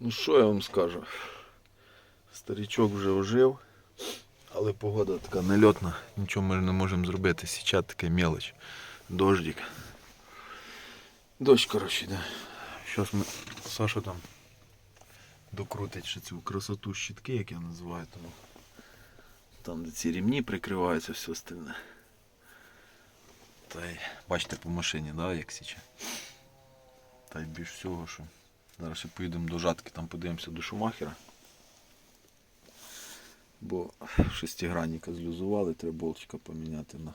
Ну що я вам скажу? Старічок вже ожив, але погода така нельотна, нічого ми не можемо зробити. Січат таке мелоч. Дождик. Дощ, коротше, йде. Зараз ми. Саша там докрутить ще цю красоту щітки, як я називаю, тому там, де ці рівні прикриваються, все остальне. Та й бачите по машині, да, як січе. Та й більш всього, що зараз ще поїдемо до жатки, там подивимося до Шумахера. Бо шестигранника злюзували, треба болтика поміняти на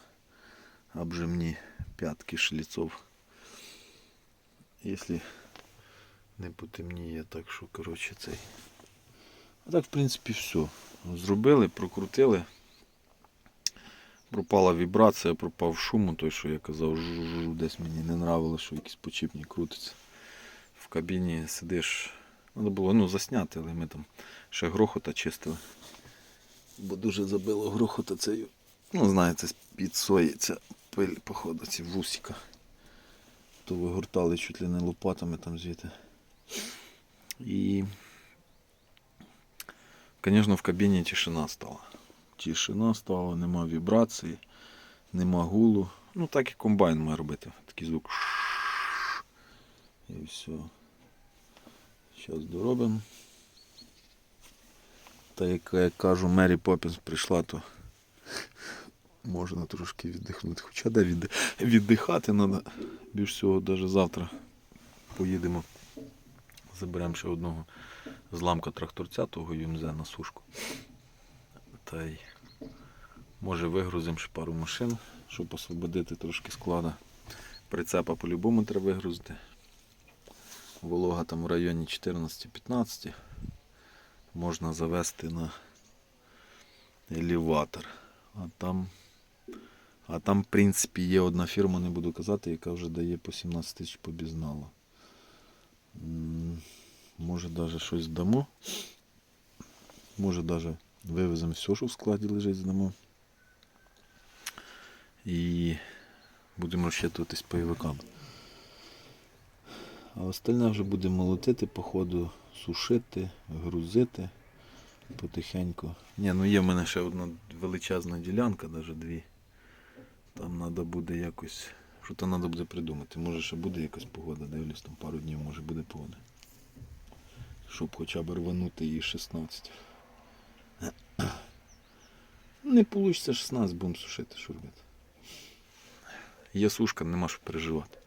обжимні п'ятки шліцов. Якщо не потемніє, так що, коротше, цей. А так, в принципі, все. Зробили, прокрутили. Пропала вібрація, пропав шум, той, що я казав, жу-жу-жу, десь мені не нравилось, що якийсь почіпник крутиться. Кабіні сидиш. Треба було ну, засняти, але ми там ще грохота чистили. Бо дуже забило грохота цею. Ну, знаєте, під сої пиль, походу, ці вусіка. То вигортали чуть ли не лопатами там звідти. І, звісно, в кабіні тишина стала. Тишина стала, нема вібрації, нема гулу. Ну так і комбайн має робити. Такий звук. І все. Зараз доробимо. Та як я кажу, Мері Поппінс прийшла, то можна трошки віддихнути. Хоча де відди- віддихати треба. Більш всього, навіть завтра поїдемо. Заберемо ще одного зламка тракторця, того ЮМЗ на сушку. Та й може вигрузимо ще пару машин, щоб освободити трошки склада. Прицепа по-любому треба вигрузити. Волога там в районі 14-15. Можна завести на елеватор. А там, а там, в принципі, є одна фірма, не буду казати, яка вже дає по 17 тисяч по безналу. М, Може навіть щось дамо. Може навіть вивеземо все, що в складі лежить, здамо. І будемо розчитуватись пайовиками. А остальне вже будемо молотити, по ходу сушити, грузити потихеньку. Ні, ну є в мене ще одна величезна ділянка, навіть дві. Там треба буде якось. Що то треба буде придумати. Може ще буде якась погода, дивлюсь, там пару днів може буде погода. Щоб хоча б рванути її 16. Не вийде 16, будемо сушити, що робити. Є сушка, нема що переживати.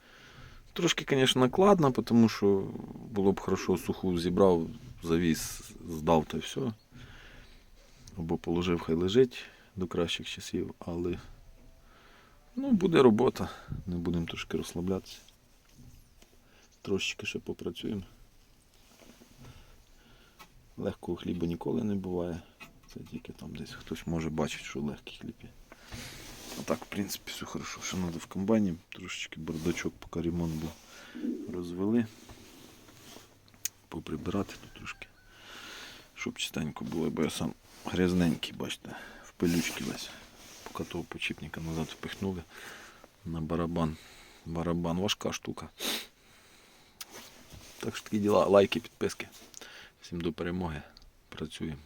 Трошки, звісно, накладно, тому що було б хорошо суху зібрав, завіз, здав та все. Або положив, хай лежить до кращих часів, але ну, буде робота, не будемо трошки розслаблятися. Трошечки ще попрацюємо. Легкого хліба ніколи не буває. Це тільки там десь хтось може бачити, що легкий хліб є. А так, в принципі, все хорошо. Що треба в комбайні. Трошечки бардачок, поки ремонт був, розвели. Поприбирати тут трошки. Щоб чистенько було, бо я сам грязненький, бачите, в пилючки весь. Поки того почіпника назад впихнули на барабан. Барабан важка штука. Так що такі діла. Лайки, підписки. Всім до перемоги. Працюємо.